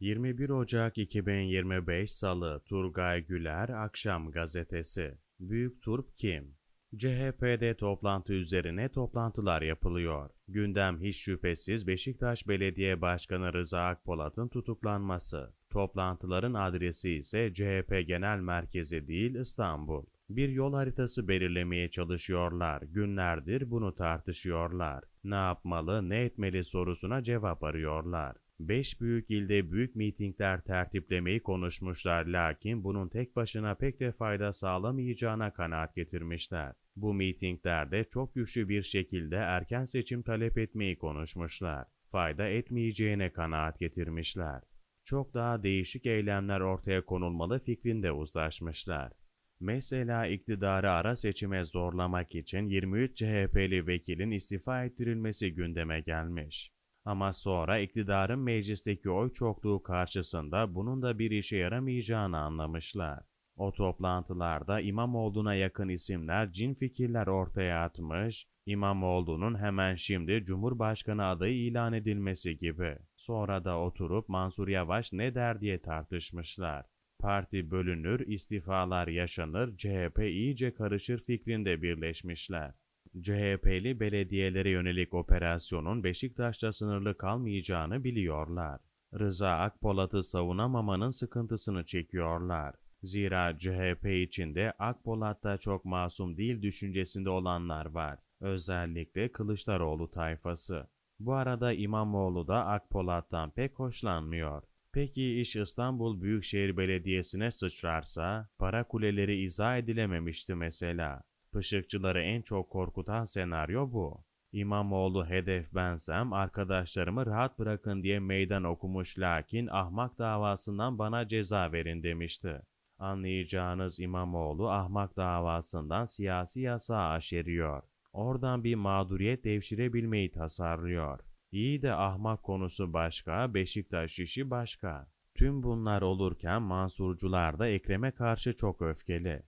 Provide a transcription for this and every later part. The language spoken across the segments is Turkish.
21 Ocak 2025 Salı Turgay Güler Akşam Gazetesi Büyük Turp kim? CHP'de toplantı üzerine toplantılar yapılıyor. Gündem hiç şüphesiz Beşiktaş Belediye Başkanı Rıza Akpolat'ın tutuklanması. Toplantıların adresi ise CHP Genel Merkezi değil İstanbul. Bir yol haritası belirlemeye çalışıyorlar. Günlerdir bunu tartışıyorlar. Ne yapmalı, ne etmeli sorusuna cevap arıyorlar. Beş büyük ilde büyük mitingler tertiplemeyi konuşmuşlar lakin bunun tek başına pek de fayda sağlamayacağına kanaat getirmişler. Bu mitinglerde çok güçlü bir şekilde erken seçim talep etmeyi konuşmuşlar. Fayda etmeyeceğine kanaat getirmişler. Çok daha değişik eylemler ortaya konulmalı fikrinde uzlaşmışlar. Mesela iktidarı ara seçime zorlamak için 23 CHP'li vekilin istifa ettirilmesi gündeme gelmiş. Ama sonra iktidarın meclisteki oy çokluğu karşısında bunun da bir işe yaramayacağını anlamışlar. O toplantılarda İmamoğlu'na yakın isimler cin fikirler ortaya atmış, İmamoğlu'nun hemen şimdi Cumhurbaşkanı adayı ilan edilmesi gibi. Sonra da oturup Mansur Yavaş ne der diye tartışmışlar. Parti bölünür, istifalar yaşanır, CHP iyice karışır fikrinde birleşmişler. CHP'li belediyelere yönelik operasyonun Beşiktaş'ta sınırlı kalmayacağını biliyorlar. Rıza Akpolat'ı savunamamanın sıkıntısını çekiyorlar. Zira CHP içinde Akpolat da çok masum değil düşüncesinde olanlar var. Özellikle Kılıçdaroğlu tayfası. Bu arada İmamoğlu da Akpolat'tan pek hoşlanmıyor. Peki iş İstanbul Büyükşehir Belediyesi'ne sıçrarsa, para kuleleri izah edilememişti mesela. Pışıkçıları en çok korkutan senaryo bu. İmamoğlu hedef bensem arkadaşlarımı rahat bırakın diye meydan okumuş lakin ahmak davasından bana ceza verin demişti. Anlayacağınız İmamoğlu ahmak davasından siyasi yasağı aşeriyor. Oradan bir mağduriyet devşirebilmeyi tasarlıyor. İyi de ahmak konusu başka, Beşiktaş işi başka. Tüm bunlar olurken Mansurcular da Ekrem'e karşı çok öfkeli.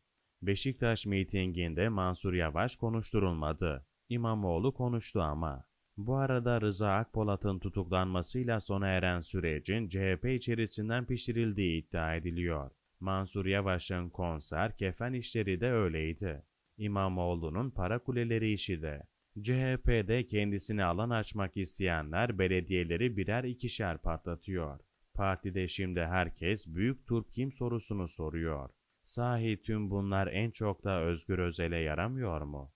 Beşiktaş mitinginde Mansur Yavaş konuşturulmadı. İmamoğlu konuştu ama. Bu arada Rıza Akpolat'ın tutuklanmasıyla sona eren sürecin CHP içerisinden pişirildiği iddia ediliyor. Mansur Yavaş'ın konser, kefen işleri de öyleydi. İmamoğlu'nun para kuleleri işi de. CHP'de kendisine alan açmak isteyenler belediyeleri birer ikişer patlatıyor. Partide şimdi herkes büyük turp kim sorusunu soruyor. Sahi tüm bunlar en çok da Özgür Özel'e yaramıyor mu?